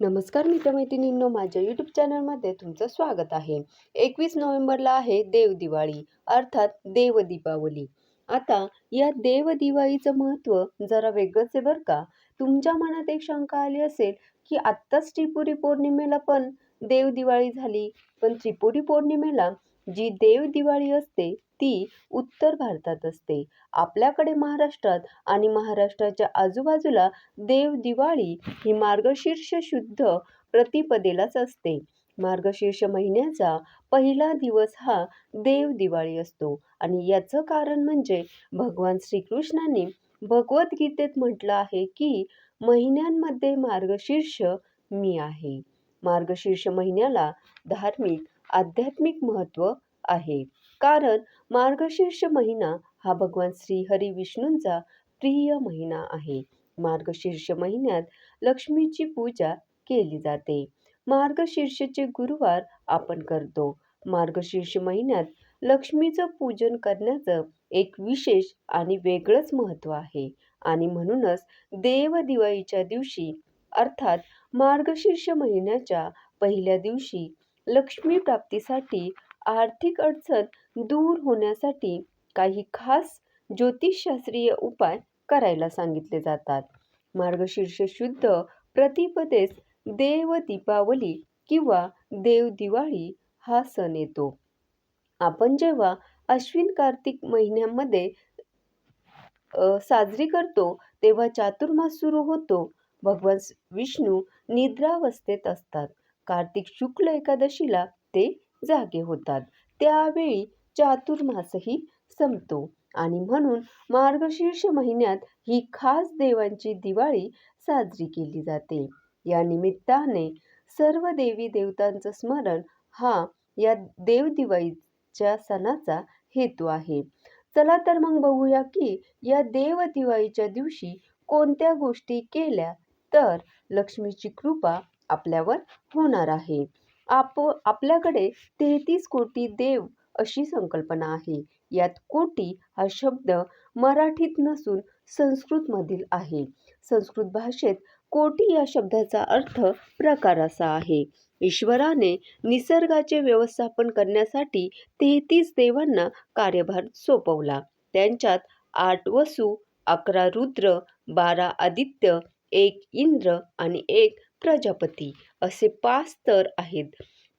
नमस्कार मित्रमैत्रिणींनो माझ्या यूट्यूब चॅनलमध्ये तुमचं स्वागत आहे. एकवीस नोव्हेंबरला आहे देव दिवाळी अर्थात देव दीपावली. आता या देव दिवाळीचं महत्त्व जरा वेगळंच आहे बरं का? तुमच्या मनात एक शंका आली असेल की आत्ताच त्रिपुरी पौर्णिमेला पण देव दिवाळी झाली पण त्रिपुरी पौर्णिमेला जी देव दिवाळी असते ती उत्तर भारतात असते. आपल्याकडे महाराष्ट्रात आणि महाराष्ट्राच्या आजूबाजूला देव दिवाळी ही मार्गशीर्ष शुद्ध प्रतिपदेलाच असते. मार्गशीर्ष महिन्याचा पहिला दिवस हा देव दिवाळी असतो. आणि याचं कारण म्हणजे भगवान श्रीकृष्णाने भगवद्गीतेत म्हटलं आहे की महिन्यांमध्ये मार्गशीर्ष मी आहे. मार्गशीर्ष महिन्याला धार्मिक आध्यात्मिक महत्त्व आहे. कारण मार्गशीर्ष महिना हा भगवान श्रीहरी विष्णूंचा प्रिय महिना आहे. मार्गशीर्ष महिन्यात लक्ष्मीची पूजा केली जाते. मार्गशीर्षचे गुरुवार आपण करतो. मार्गशीर्ष महिन्यात लक्ष्मीचं पूजन करण्याचं एक विशेष आणि वेगळंच महत्त्व आहे. आणि म्हणूनच देव दिवाळीच्या दिवशी अर्थात मार्गशीर्ष महिन्याच्या पहिल्या दिवशी लक्ष्मी प्राप्तीसाठी आर्थिक अडचण दूर होण्यासाठी काही खास ज्योतिषशास्त्रीय उपाय करायला सांगितले जातात. मार्गशीर्ष शुद्ध प्रतिपदेस देव दीपावली किंवा देव दिवाळी हा सण येतो. आपण जेव्हा अश्विन कार्तिक महिन्यामध्ये साजरी करतो तेव्हा चातुर्मास सुरू होतो. भगवान विष्णू निद्रावस्थेत असतात. कार्तिक शुक्ल एकादशीला ते जागे होतात. त्यावेळी चातुर्मासही संपतो आणि म्हणून मार्गशीर्ष महिन्यात ही खास देवांची दिवाळी साजरी केली जाते. या निमित्ताने सर्व देवी देवतांचं स्मरण हा या देवदिवाळीच्या सणाचा हेतू आहे. चला तर मग बघूया की या देव दिवाळीच्या दिवशी कोणत्या गोष्टी केल्या तर लक्ष्मीची कृपा आपल्यावर होणार आहे. आप आपल्याकडे तेहतीस कोटी देव अशी संकल्पना आहे. यात कोटी हा शब्द मराठीत नसून संस्कृतमधील आहे. संस्कृत भाषेत कोटी या शब्दाचा अर्थ प्रकार असा आहे. ईश्वराने निसर्गाचे व्यवस्थापन करण्यासाठी तेहतीस देवांना कार्यभार सोपवला. त्यांच्यात आठ वसू अकरा रुद्र बारा आदित्य एक इंद्र आणि एक प्रजापती असे पाच स्तर आहेत.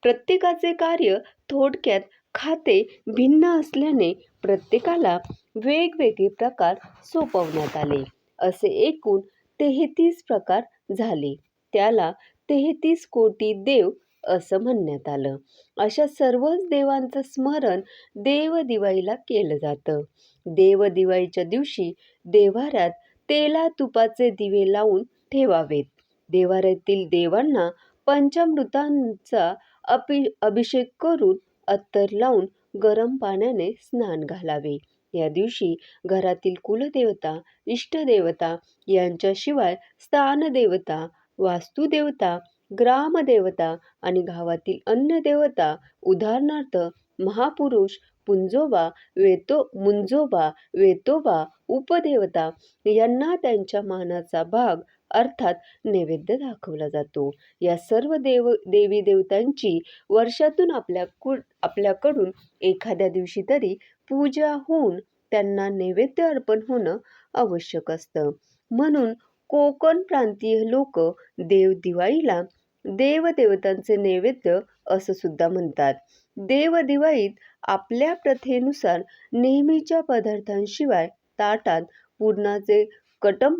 प्रत्येकाचे कार्य थोडक्यात खाते भिन्न असल्याने प्रत्येकाला वेगवेगळे प्रकार सोपवण्यात आले. असे एकूण तेहतीस प्रकार झाले. त्याला तेहतीस कोटी देव असं म्हणण्यात आलं. अशा सर्वच देवांचं स्मरण देवदिवाळीला केलं जातं. देवदिवाळीच्या दिवशी देवाऱ्यात तेला तुपाचे दिवे लावून ठेवावेत. देवाऱ्यातील देवांना पंचामृतांचा अपि अभिषेक करून अत्तर लावून गरम पाण्याने स्नान घालावे. या दिवशी घरातील कुलदेवता इष्टदेवता यांच्याशिवाय स्थानदेवता वास्तुदेवता ग्रामदेवता आणि गावातील अन्य देवता उदाहरणार्थ महापुरुष पुंजोबा वेतो मुंजोबा वेतोबा उपदेवता यांना त्यांच्या मानाचा भाग अर्थात नैवेद्य दाखवला जातो. या सर्व देव देवी देवतांची वर्षातून आपल्या कु आपल्याकडून एखाद्या दिवशी तरी पूजा होऊन त्यांना नैवेद्य अर्पण होणं आवश्यक असतं. म्हणून कोकण प्रांतीय लोक देव दिवाळीला देवदेवतांचे नैवेद्य असं सुद्धा म्हणतात. देवदिवाळीत आपल्या प्रथेनुसार नेहमीच्या पदार्थांशिवाय ताटात पुरणाचे कटम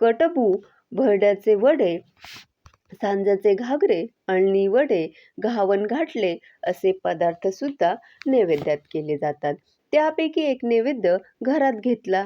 कटबू भरड्याचे वडे सांजाचे घागरे अळणी वडे घावन घाटले असे पदार्थसुद्धा नैवेद्यात केले जातात. त्यापैकी एक नैवेद्य घरात घेतला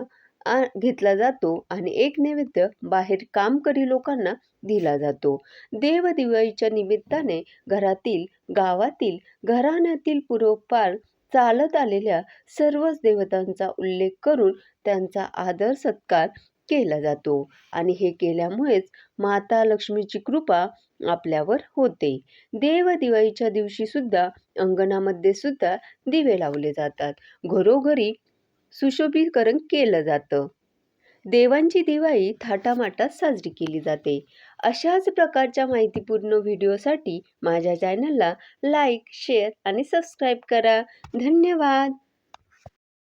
घेतला जातो आणि एक नैवेद्य बाहेर कामकरी लोकांना दिला जातो. देवदिवाळीच्या निमित्ताने घरातील गावातील घराण्यातील पूर्वपार चालत आलेल्या सर्वच देवतांचा उल्लेख करून त्यांचा आदर सत्कार केला जातो आणि हे केल्यामुळेच माता लक्ष्मीची कृपा आपल्यावर होते. देव दिवाळीच्या दिवशी सुद्धा अंगणामध्ये सुद्धा दिवे लावले जातात. घरोघरी सुशोभीकरण केलं जातं. देवांची दिवाळी थाटामाटात साजरी केली जाते. अशाच प्रकारच्या माहितीपूर्ण व्हिडिओसाठी माझ्या चॅनलला लाईक शेअर आणि सबस्क्राईब करा. धन्यवाद!